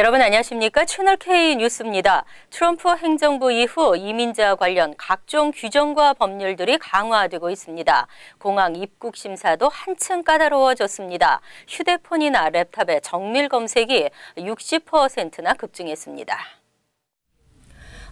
여러분 안녕하십니까? 채널 K 뉴스입니다. 트럼프 행정부 이후 이민자 관련 각종 규정과 법률들이 강화되고 있습니다. 공항 입국 심사도 한층 까다로워졌습니다. 휴대폰이나 랩탑의 정밀 검색이 60%나 급증했습니다.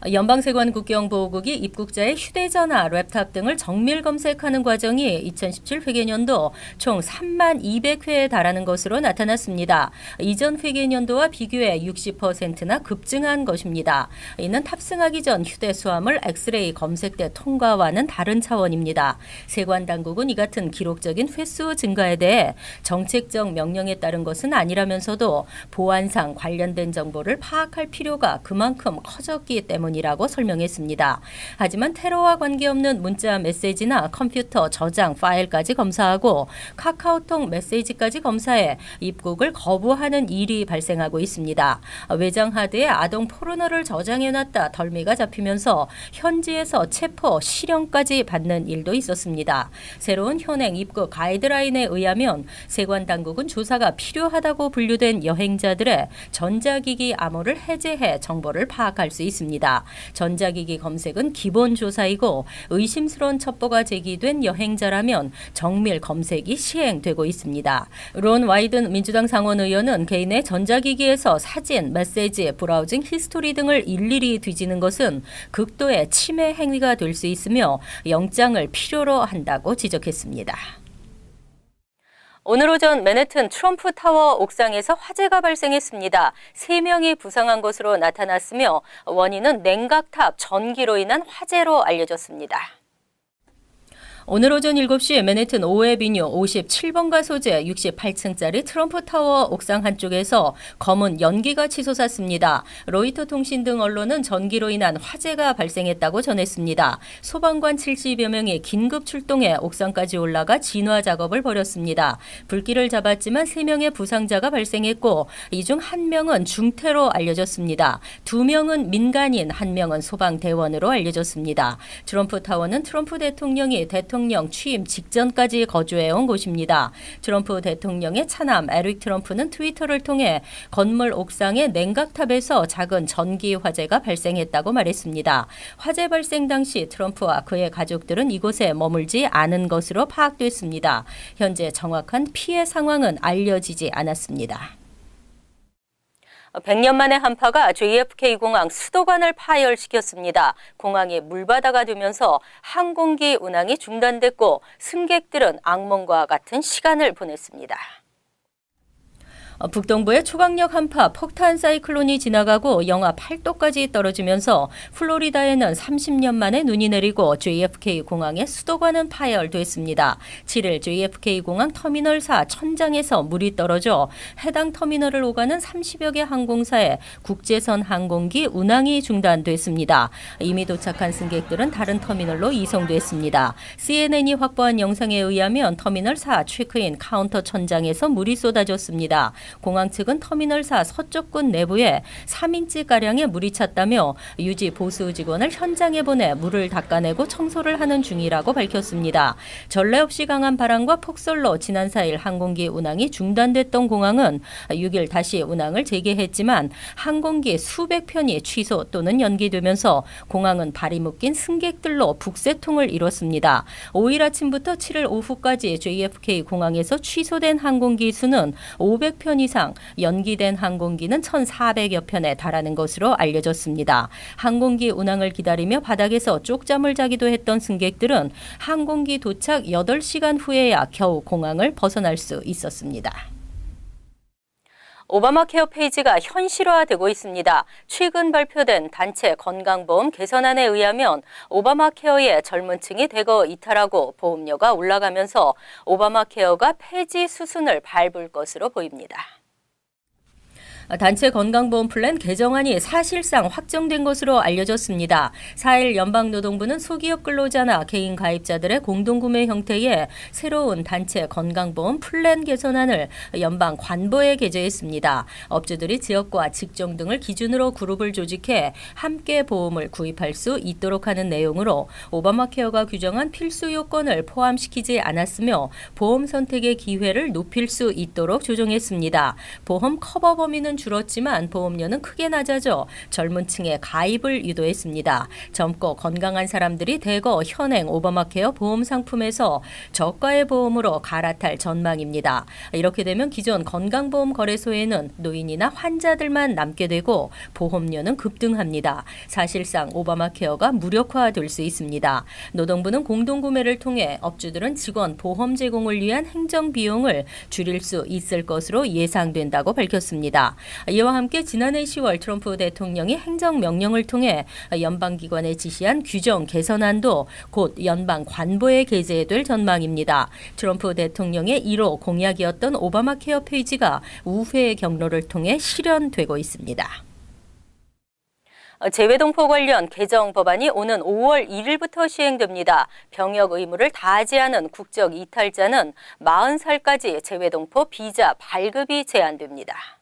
연방세관 국경보호국이 입국자의 휴대전화, 랩탑 등을 정밀 검색하는 과정이 2017 회계년도 총 3만 200회에 달하는 것으로 나타났습니다. 이전 회계년도와 비교해 60%나 급증한 것입니다. 이는 탑승하기 전 휴대 수화물 엑스레이 검색대 통과와는 다른 차원입니다. 세관 당국은 이 같은 기록적인 횟수 증가에 대해 정책적 명령에 따른 것은 아니라면서도 보안상 관련된 정보를 파악할 필요가 그만큼 커졌기 때문입니다. 때문이라고 설명했습니다. 하지만 테러와 관계없는 문자 메시지나 컴퓨터 저장 파일까지 검사하고 카카오톡 메시지까지 검사해 입국을 거부하는 일이 발생하고 있습니다. 외장 하드에 아동 포르노를 저장해놨다 덜미가 잡히면서 현지에서 체포, 실형까지 받는 일도 있었습니다. 새로운 현행 입국 가이드라인에 의하면 세관 당국은 조사가 필요하다고 분류된 여행자들의 전자기기 암호를 해제해 정보를 파악할 수 있습니다. 전자기기 검색은 기본 조사이고 의심스러운 첩보가 제기된 여행자라면 정밀 검색이 시행되고 있습니다. 론 와이든 민주당 상원 의원은 개인의 전자기기에서 사진, 메시지, 브라우징 히스토리 등을 일일이 뒤지는 것은 극도의 침해 행위가 될 수 있으며 영장을 필요로 한다고 지적했습니다. 오늘 오전 맨해튼 트럼프 타워 옥상에서 화재가 발생했습니다. 3명이 부상한 것으로 나타났으며 원인은 냉각탑 전기로 인한 화재로 알려졌습니다. 오늘 오전 7시 맨해튼 오에비뉴 57번가 소재 68층짜리 트럼프 타워 옥상 한쪽에서 검은 연기가 치솟았습니다. 로이터 통신 등 언론은 전기로 인한 화재가 발생했다고 전했습니다. 소방관 70여 명이 긴급 출동해 옥상까지 올라가 진화 작업을 벌였습니다. 불길을 잡았지만 3명의 부상자가 발생했고 이중 1명은 중태로 알려졌습니다. 2명은 민간인, 1명은 소방대원으로 알려졌습니다. 트럼프 타워는 트럼프 대통령이 대통령 대통령 취임 직전까지 거주해온 곳입니다. 트럼프 대통령의 차남 에릭 트럼프는 트위터를 통해 건물 옥상의 냉각탑에서 작은 전기 화재가 발생했다고 말했습니다. 화재 발생 당시 트럼프와 그의 가족들은 이곳에 머물지 않은 것으로 파악됐습니다. 현재 정확한 피해 상황은 알려지지 않았습니다. 100년 만에 한파가 JFK 공항 수도관을 파열시켰습니다. 공항이 물바다가 되면서 항공기 운항이 중단됐고 승객들은 악몽과 같은 시간을 보냈습니다. 어, 북동부의 초강력 한파 폭탄 사이클론이 지나가고 영하 8도까지 떨어지면서 플로리다에는 30년 만에 눈이 내리고 JFK 공항의 수도관은 파열됐습니다. 7일 JFK 공항 터미널 4 천장에서 물이 떨어져 해당 터미널을 오가는 30여 개 항공사의 국제선 항공기 운항이 중단됐습니다. 이미 도착한 승객들은 다른 터미널로 이송됐습니다. CNN이 확보한 영상에 의하면 터미널 4 체크인 카운터 천장에서 물이 쏟아졌습니다. 공항 측은 터미널 4 서쪽군 내부에 3인치가량의 물이 찼다며 유지 보수 직원을 현장에 보내 물을 닦아내고 청소를 하는 중이라고 밝혔습니다. 전례 없이 강한 바람과 폭설로 지난 4일 항공기 운항이 중단됐던 공항은 6일 다시 운항을 재개했지만 항공기 수백 편이 취소 또는 연기되면서 공항은 발이 묶인 승객들로 북새통을 이뤘습니다. 5일 아침부터 7일 오후까지 JFK 공항에서 취소된 항공기 수는 500편 편 이상, 연기된 항공기는 1,400여 편에 달하는 것으로 알려졌습니다. 항공기 운항을 기다리며 바닥에서 쪽잠을 자기도 했던 승객들은 항공기 도착 8시간 후에야 겨우 공항을 벗어날 수 있었습니다. 오바마 케어 페이지가 현실화되고 있습니다. 최근 발표된 단체 건강보험 개선안에 의하면 오바마 케어의 젊은 층이 대거 이탈하고 보험료가 올라가면서 오바마 케어가 폐지 수순을 밟을 것으로 보입니다. 단체 건강보험 플랜 개정안이 사실상 확정된 것으로 알려졌습니다. 4일 연방노동부는 소기업 근로자나 개인 가입자들의 공동구매 형태의 새로운 단체 건강보험 플랜 개선안을 연방 관보에 게재했습니다. 업주들이 지역과 직종 등을 기준으로 그룹을 조직해 함께 보험을 구입할 수 있도록 하는 내용으로 오바마 케어가 규정한 필수 요건을 포함시키지 않았으며 보험 선택의 기회를 높일 수 있도록 조정했습니다. 보험 커버 범위는 줄었지만 보험료는 크게 낮아져 젊은 층의 가입을 유도했습니다. 젊고 건강한 사람들이 대거 현행 오바마 케어 보험 상품에서 저가의 보험으로 갈아탈 전망입니다. 이렇게 되면 기존 건강보험 거래소에는 노인이나 환자들만 남게 되고 보험료는 급등합니다. 사실상 오바마 케어가 무력화될 수 있습니다. 노동부는 공동구매를 통해 업주들은 직원 보험 제공을 위한 행정 비용을 줄일 수 있을 것으로 예상된다고 밝혔습니다. 이와 함께 지난해 10월 트럼프 대통령이 행정명령을 통해 연방기관에 지시한 규정 개선안도 곧 연방 관보에 게재될 전망입니다. 트럼프 대통령의 1호 공약이었던 오바마 케어 페이지가 우회의 경로를 통해 실현되고 있습니다. 어, 재외동포 관련 개정 법안이 오는 5월 1일부터 시행됩니다. 병역 의무를 다하지 않은 국적 이탈자는 40살까지 재외동포 비자 발급이 제한됩니다.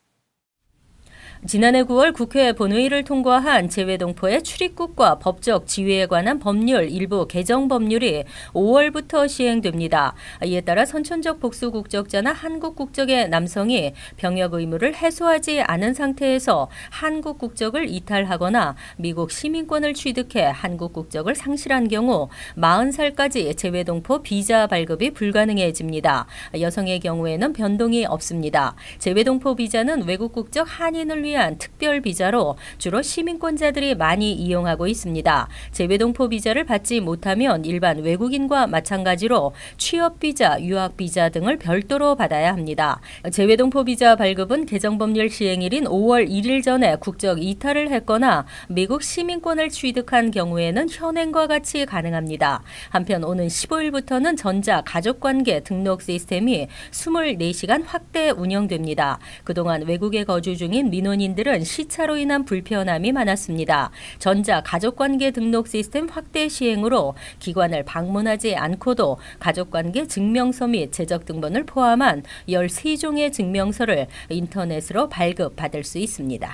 지난해 9월 국회 본회의를 통과한 재외동포의 출입국과 법적 지위에 관한 법률 일부 개정 법률이 5월부터 시행됩니다. 이에 따라 선천적 복수 국적자나 한국 국적의 남성이 병역 의무를 해소하지 않은 상태에서 한국 국적을 이탈하거나 미국 시민권을 취득해 한국 국적을 상실한 경우 40살까지 재외동포 비자 발급이 불가능해집니다. 여성의 경우에는 변동이 없습니다. 재외동포 비자는 외국 국적 한인을 위한 특별 비자로 주로 시민권자들이 많이 이용하고 있습니다. 재외동포 비자를 받지 못하면 일반 외국인과 마찬가지로 취업 비자, 유학 비자 등을 별도로 받아야 합니다. 재외동포 비자 발급은 개정 법률 시행일인 5월 1일 전에 국적 이탈을 했거나 미국 시민권을 취득한 경우에는 현행과 같이 가능합니다. 한편 오는 15일부터는 전자 가족관계 등록 시스템이 24시간 확대 운영됩니다. 그동안 외국에 거주 중인 민원 민원인들은 시차로 인한 불편함이 많았습니다. 전자 가족관계 등록 시스템 확대 시행으로 기관을 방문하지 않고도 가족관계 증명서 및 재적등본을 포함한 13종의 증명서를 인터넷으로 발급받을 수 있습니다.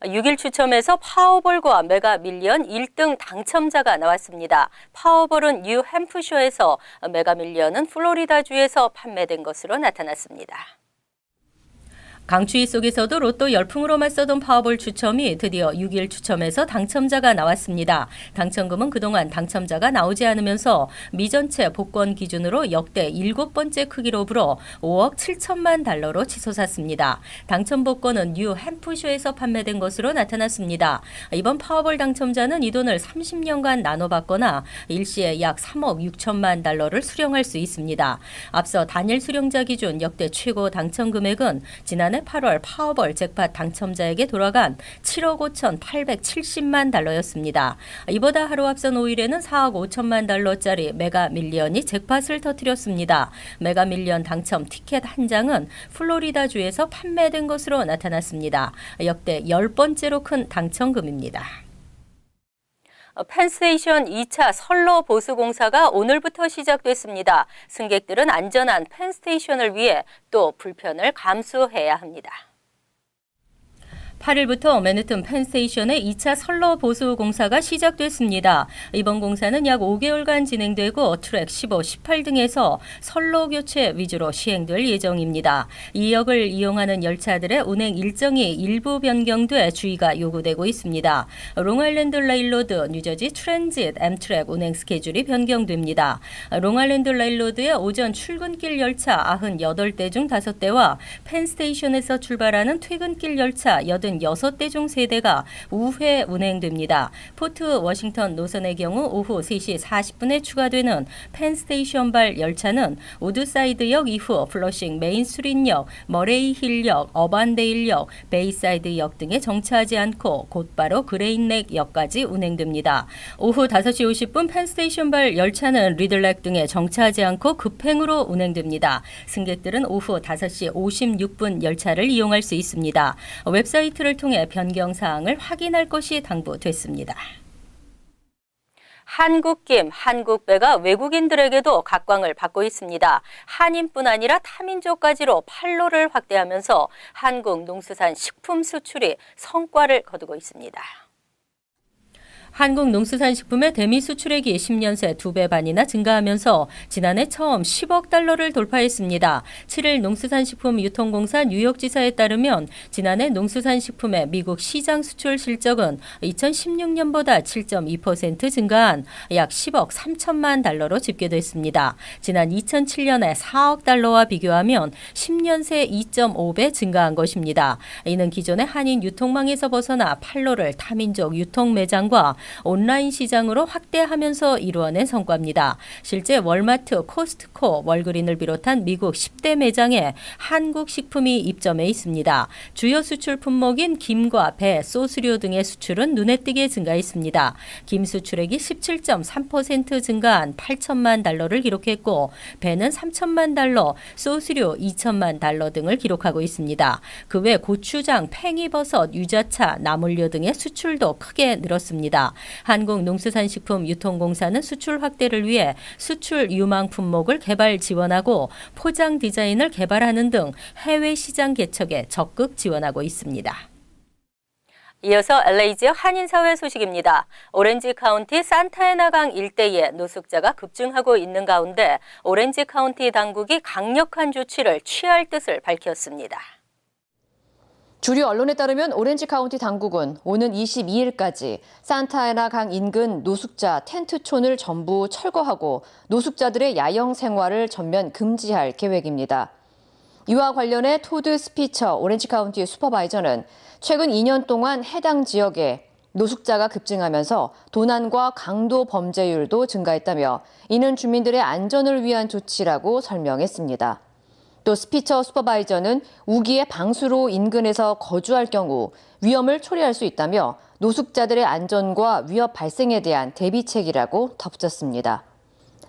6일 추첨에서 파워볼과 메가 밀리언 1등 당첨자가 나왔습니다. 파워볼은 뉴 햄프셔에서 메가 밀리언은 플로리다주에서 판매된 것으로 나타났습니다. 강추위 속에서도 로또 열풍으로 맞서던 파워볼 추첨이 드디어 6일 추첨에서 당첨자가 나왔습니다. 당첨금은 그동안 당첨자가 나오지 않으면서 미전체 복권 기준으로 역대 7번째 크기로 불어 5억 7천만 달러로 치솟았습니다. 당첨 복권은 뉴 햄프쇼에서 판매된 것으로 나타났습니다. 이번 파워볼 당첨자는 이 돈을 30년간 나눠받거나 일시에 약 3억 6천만 달러를 수령할 수 있습니다. 앞서 단일 수령자 기준 역대 최고 당첨 금액은 지난해 지난해 8월 파워벌 잭팟 당첨자에게 돌아간 7억 5천 870만 달러였습니다. 이보다 하루 앞선 5일에는 4억 5천만 달러짜리 메가 밀리언이 잭팟을 터뜨렸습니다. 메가 밀리언 당첨 티켓 한 장은 플로리다주에서 판매된 것으로 나타났습니다. 역대 10번째로 큰 당첨금입니다. 펜스테이션 2차 선로 보수 공사가 오늘부터 시작됐습니다. 승객들은 안전한 펜스테이션을 위해 또 불편을 감수해야 합니다. 8일부터 맨해튼 펜스테이션의 2차 선로 보수 공사가 시작됐습니다. 이번 공사는 약 5개월간 진행되고 트랙 15, 18 등에서 선로 교체 위주로 시행될 예정입니다. 이 역을 이용하는 열차들의 운행 일정이 일부 변경돼 주의가 요구되고 있습니다. 롱아일랜드 레일로드, 뉴저지 트랜짓, 엠트랙 운행 스케줄이 변경됩니다. 롱아일랜드 레일로드의 오전 출근길 열차 98대 중 5대와 펜스테이션에서 출발하는 퇴근길 열차 8 36대 중 3대가 우회 운행됩니다. 포트 워싱턴 노선의 경우 오후 3시 40분에 추가되는 펜스테이션발 열차는 우드사이드역 이후 플러싱 메인 수린역, 머레이힐역, 어반데일역, 베이사이드역 등에 정차하지 않고 곧바로 그레인넥 역까지 운행됩니다. 오후 5시 50분 펜스테이션발 열차는 리들렉 등에 정차하지 않고 급행으로 운행됩니다. 승객들은 오후 5시 56분 열차를 이용할 수 있습니다. 웹사이트 사이트를 통해 변경 사항을 확인할 것이 당부됐습니다. 한국김, 한국배가 외국인들에게도 각광을 받고 있습니다. 한인뿐 아니라 타민족까지로 판로를 확대하면서 한국 농수산 식품 수출이 성과를 거두고 있습니다. 한국 농수산식품의 대미 수출액이 10년 새두배 반이나 증가하면서 지난해 처음 10억 달러를 돌파했습니다. 7일 농수산식품 유통공사 뉴욕지사에 따르면 지난해 농수산식품의 미국 시장 수출 실적은 2016년보다 7.2% 증가한 약 10억 3천만 달러로 집계됐습니다. 지난 2007년에 4억 달러와 비교하면 10년 새 2.5배 증가한 것입니다. 이는 기존의 한인 유통망에서 벗어나 판로를 타민족 유통 매장과 온라인 시장으로 확대하면서 이루어낸 성과입니다. 실제 월마트, 코스트코, 월그린을 비롯한 미국 10대 매장에 한국 식품이 입점해 있습니다. 주요 수출 품목인 김과 배, 소스류 등의 수출은 눈에 띄게 증가했습니다. 김 수출액이 17.3% 증가한 8천만 달러를 기록했고 배는 3천만 달러, 소스류 2천만 달러 등을 기록하고 있습니다. 그 외 고추장, 팽이버섯, 유자차, 나물류 등의 수출도 크게 늘었습니다. 한국농수산식품 유통공사는 수출 확대를 위해 수출 유망 품목을 개발 지원하고 포장 디자인을 개발하는 등 해외 시장 개척에 적극 지원하고 있습니다. 이어서 LA 지역 한인 사회 소식입니다. 오렌지 카운티 산타에나강 일대에 노숙자가 급증하고 있는 가운데 오렌지 카운티 당국이 강력한 조치를 취할 뜻을 밝혔습니다. 주류 언론에 따르면 오렌지 카운티 당국은 오는 22일까지 산타에나 강 인근 노숙자 텐트촌을 전부 철거하고 노숙자들의 야영 생활을 전면 금지할 계획입니다. 이와 관련해 토드 스피처 오렌지 카운티 슈퍼바이저는 최근 2년 동안 해당 지역에 노숙자가 급증하면서 도난과 강도 범죄율도 증가했다며 이는 주민들의 안전을 위한 조치라고 설명했습니다. 또 스피처 슈퍼바이저는 우기의 방수로 인근에서 거주할 경우 위험을 초래할 수 있다며 노숙자들의 안전과 위협 발생에 대한 대비책이라고 덧붙였습니다.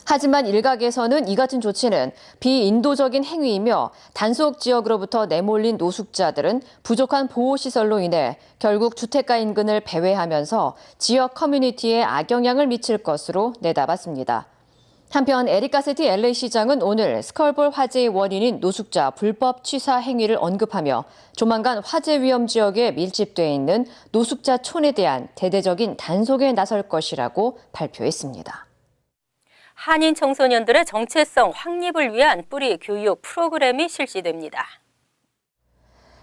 하지만 일각에서는 이 같은 조치는 비인도적인 행위이며 단속 지역으로부터 내몰린 노숙자들은 부족한 보호시설로 인해 결국 주택가 인근을 배회하면서 지역 커뮤니티에 악영향을 미칠 것으로 내다봤습니다. 한편 에릭 가세티 LA 시장은 오늘 스컬볼 화재의 원인인 노숙자 불법 취사 행위를 언급하며 조만간 화재 위험 지역에 밀집돼 있는 노숙자 촌에 대한 대대적인 단속에 나설 것이라고 발표했습니다. 한인 청소년들의 정체성 확립을 위한 뿌리 교육 프로그램이 실시됩니다.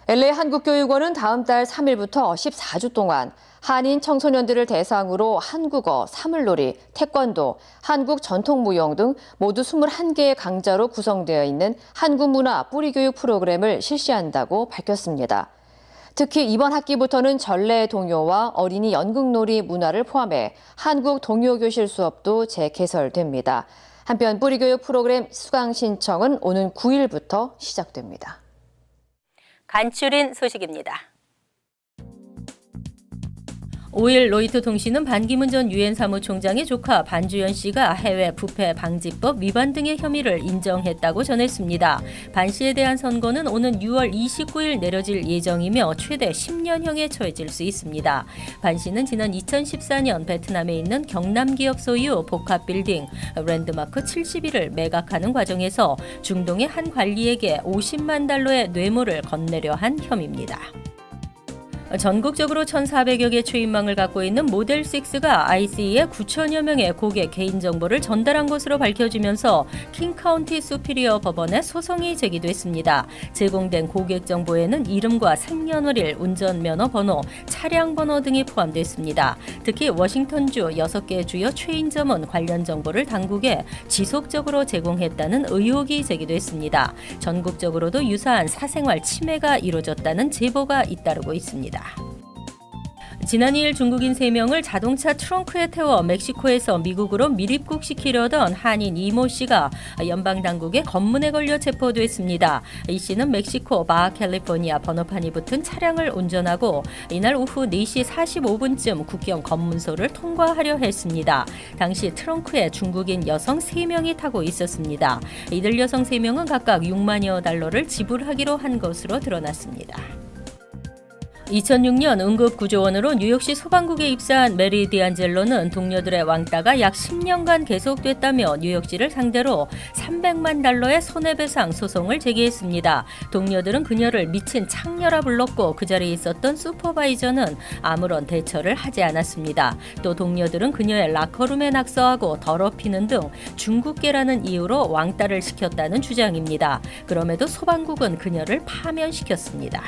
LA 한국교육원은 다음 달 3일부터 14주 동안 한인 청소년들을 대상으로 한국어, 사물놀이, 태권도, 한국 전통무용 등 모두 21개의 강좌로 구성되어 있는 한국문화 뿌리교육 프로그램을 실시한다고 밝혔습니다. 특히 이번 학기부터는 전래 동요와 어린이 연극놀이 문화를 포함해 한국 동요교실 수업도 재개설됩니다. 한편 뿌리교육 프로그램 수강 신청은 오는 9일부터 시작됩니다. 간추린 소식입니다. 5일 로이터 통신은 반기문 전 유엔 사무총장의 조카 반주연 씨가 해외 부패 방지법 위반 등의 혐의를 인정했다고 전했습니다. 반 씨에 대한 선고는 오는 6월 29일 내려질 예정이며 최대 10년형에 처해질 수 있습니다. 반 씨는 지난 2014년 베트남에 있는 경남 기업 소유 복합 빌딩 랜드마크 71을 매각하는 과정에서 중동의 한 관리에게 50만 달러의 뇌물을 건네려 한 혐의입니다. 전국적으로 1,400여 개 최인망을 갖고 있는 모델6가 ICE에 9천여 명의 고객 개인정보를 전달한 것으로 밝혀지면서 킹카운티 수피리어 법원에 소송이 제기됐습니다. 제공된 고객 정보에는 이름과 생년월일, 운전면허 번호, 차량 번호 등이 포함됐습니다. 특히 워싱턴주 6개 주요 최인점은 관련 정보를 당국에 지속적으로 제공했다는 의혹이 제기됐습니다. 전국적으로도 유사한 사생활 침해가 이루어졌다는 제보가 잇따르고 있습니다. 지난 2일 중국인 3명을 자동차 트렁크에 태워 멕시코에서 미국으로 밀입국시키려던 한인 이모 씨가 연방 당국의 검문에 걸려 체포됐습니다. 이 씨는 멕시코 바 캘리포니아 번호판이 붙은 차량을 운전하고 이날 오후 4시 45분쯤 국경 검문소를 통과하려 했습니다. 당시 트렁크에 중국인 여성 3명이 타고 있었습니다. 이들 여성 3명은 각각 6만여 달러를 지불하기로 한 것으로 드러났습니다. 2006년 응급구조원으로 뉴욕시 소방국에 입사한 메리 디안젤로는 동료들의 왕따가 약 10년간 계속됐다며 뉴욕시를 상대로 300만 달러의 손해배상 소송을 제기했습니다. 동료들은 그녀를 미친 창녀라 불렀고 그 자리에 있었던 슈퍼바이저는 아무런 대처를 하지 않았습니다. 또 동료들은 그녀의 라커룸에 낙서하고 더럽히는 등 중국계라는 이유로 왕따를 시켰다는 주장입니다. 그럼에도 소방국은 그녀를 파면시켰습니다.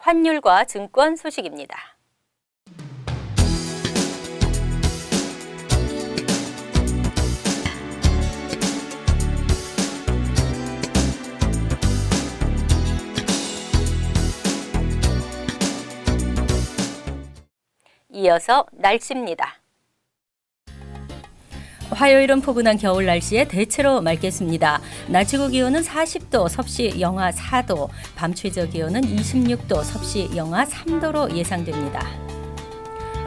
환율과 증권 소식입니다. 이어서 날씨입니다. 화요일은 포근한 겨울 날씨에 대체로 맑겠습니다. 낮 최고 기온은 40도, 섭씨 영하 4도, 밤 최저 기온은 26도, 섭씨 영하 3도로 예상됩니다.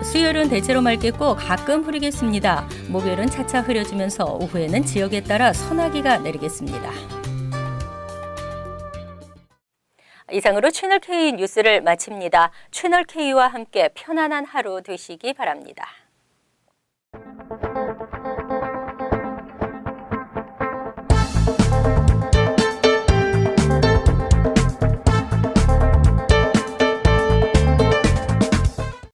수요일은 대체로 맑겠고 가끔 흐리겠습니다. 목요일은 차차 흐려지면서 오후에는 지역에 따라 소나기가 내리겠습니다. 이상으로 채널 K 뉴스를 마칩니다. 채널 K와 함께 편안한 하루 되시기 바랍니다.